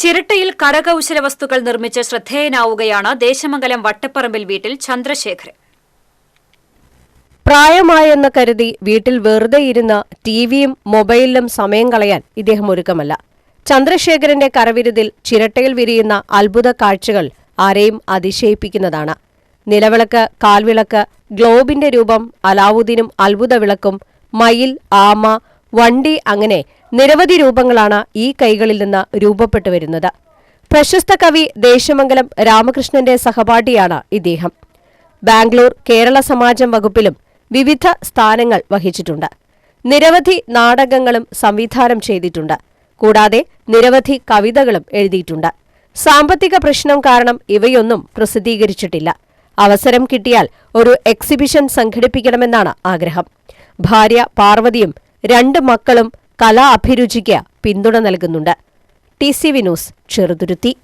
ചിരട്ടയിൽ കരകൗശല വസ്തുക്കൾ നിർമ്മിച്ച് ശ്രദ്ധേയനാവുകയാണ് ദേശമംഗലം വട്ടപ്പറമ്പിൽ വീട്ടിൽ ചന്ദ്രശേഖരൻ. പ്രായമായെന്ന് കരുതി വീട്ടിൽ വെറുതെ ഇരുന്ന് ടിവിയും മൊബൈലിലും സമയം കളയാൻ ഇദ്ദേഹം ഒരുക്കമല്ല. ചന്ദ്രശേഖരന്റെ കരവിരുതിൽ ചിരട്ടയിൽ വിരിയുന്ന അത്ഭുത കാഴ്ചകൾ ആരെയും അതിശയിപ്പിക്കുന്നതാണ്. നിലവിളക്ക് കാൽവിളക്ക് ഗ്ലോബിന്റെ രൂപം അലാവുദ്ദീനും അത്ഭുത വിളക്കും മയിൽ ആമ വണ്ടി അങ്ങനെ നിരവധി രൂപങ്ങളാണ് ഈ കൈകളിൽ നിന്ന് രൂപപ്പെട്ടു വരുന്നത്. പ്രശസ്ത കവി ദേശമംഗലം രാമകൃഷ്ണന്റെ സഹപാഠിയാണ് ഇദ്ദേഹം. ബാംഗ്ലൂർ കേരള സമാജം വകുപ്പിലും വിവിധ സ്ഥാനങ്ങൾ വഹിച്ചിട്ടുണ്ട്. നിരവധി നാടകങ്ങളും സംവിധാനം ചെയ്തിട്ടുണ്ട്. കൂടാതെ നിരവധി കവിതകളും എഴുതിയിട്ടുണ്ട്. സാമ്പത്തിക പ്രശ്നം കാരണം ഇവയൊന്നും പ്രസിദ്ധീകരിച്ചിട്ടില്ല. അവസരം കിട്ടിയാൽ ഒരു എക്സിബിഷൻ സംഘടിപ്പിക്കണമെന്നാണ് ആഗ്രഹം. ഭാര്യ പാർവതിയും രണ്ട് മക്കളും കലാ അഭിരുചിക്ക് പിന്തുണ നൽകുന്നുണ്ട്. T C Vinos Cheruthuruthy.